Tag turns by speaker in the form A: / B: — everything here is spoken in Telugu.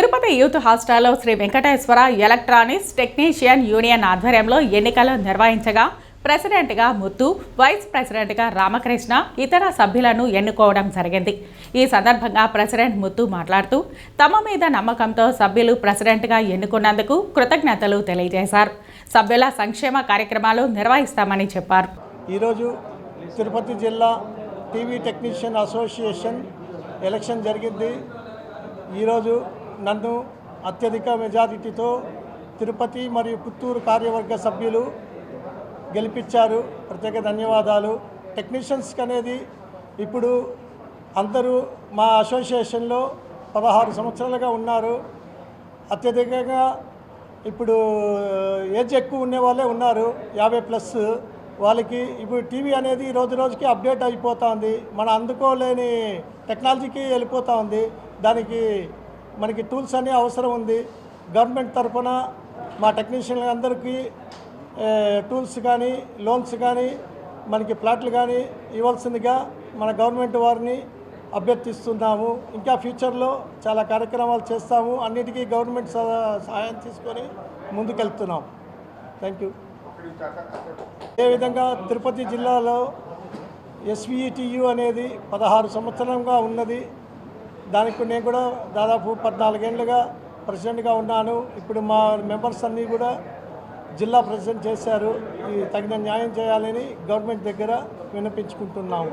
A: తిరుపతి యూత్ హాస్టల్లో Shri Venkateswara electronics technician union ఆధ్వర్యంలో ఎన్నికలు నిర్వహించగా ప్రెసిడెంట్గా ముత్తు వైస్ ప్రెసిడెంట్గా రామకృష్ణ ఇతర సభ్యులను ఎన్నుకోవడం జరిగింది. ఈ సందర్భంగా ప్రెసిడెంట్ ముత్తు మాట్లాడుతూ తమ మీద నమ్మకంతో సభ్యులు ప్రెసిడెంట్గా ఎన్నుకున్నందుకు కృతజ్ఞతలు తెలియజేశారు. సభ్యుల సంక్షేమ కార్యక్రమాలు నిర్వహిస్తామని చెప్పారు.
B: ఈరోజు తిరుపతి జిల్లా టీవీ టెక్నీషియన్ అసోసియేషన్ ఎలక్షన్ జరిగింది. ఈరోజు నన్ను అత్యధిక మెజారిటీతో తిరుపతి మరియు పుత్తూరు కార్యవర్గ సభ్యులు గెలిపించారు. ప్రత్యేక ధన్యవాదాలు. టెక్నీషియన్స్కి అనేది ఇప్పుడు అందరూ మా అసోసియేషన్లో పదహారు సంవత్సరాలుగా ఉన్నారు. అత్యధికంగా ఇప్పుడు ఏజ్ ఎక్కువ ఉండే వాళ్ళే ఉన్నారు. యాభై ప్లస్ వాళ్ళకి ఇప్పుడు టీవీ అనేది రోజు రోజుకి అప్డేట్ అయిపోతూ మనం అందుకోలేని టెక్నాలజీకి వెళ్ళిపోతూ ఉంది దానికి మనకి టూల్స్ అనే అవసరం ఉంది. గవర్నమెంట్ తరఫున మా టెక్నీషియన్లు అందరికీ టూల్స్ కానీ లోన్స్ కానీ మనకి ప్లాట్లు కానీ ఇవ్వాల్సిందిగా మన గవర్నమెంట్ వారిని అభ్యర్థిస్తున్నాము. ఇంకా ఫ్యూచర్లో చాలా కార్యక్రమాలు చేస్తాము. అన్నిటికీ గవర్నమెంట్ సహాయం తీసుకొని ముందుకెళ్తున్నాం. Thank you. అదేవిధంగా తిరుపతి జిల్లాలో ఎస్విఈటియు అనేది పదహారు సంవత్సరంగా ఉన్నది. దానికి నేను కూడా దాదాపు పద్నాలుగేళ్ళుగా ప్రెసిడెంట్గా ఉన్నాను. ఇప్పుడు మా మెంబర్స్ అన్నీ కూడా జిల్లా ప్రెసిడెంట్ చేశారు. ఈ తగిన న్యాయం చేయాలని గవర్నమెంట్ దగ్గర వినిపించుకుంటున్నాము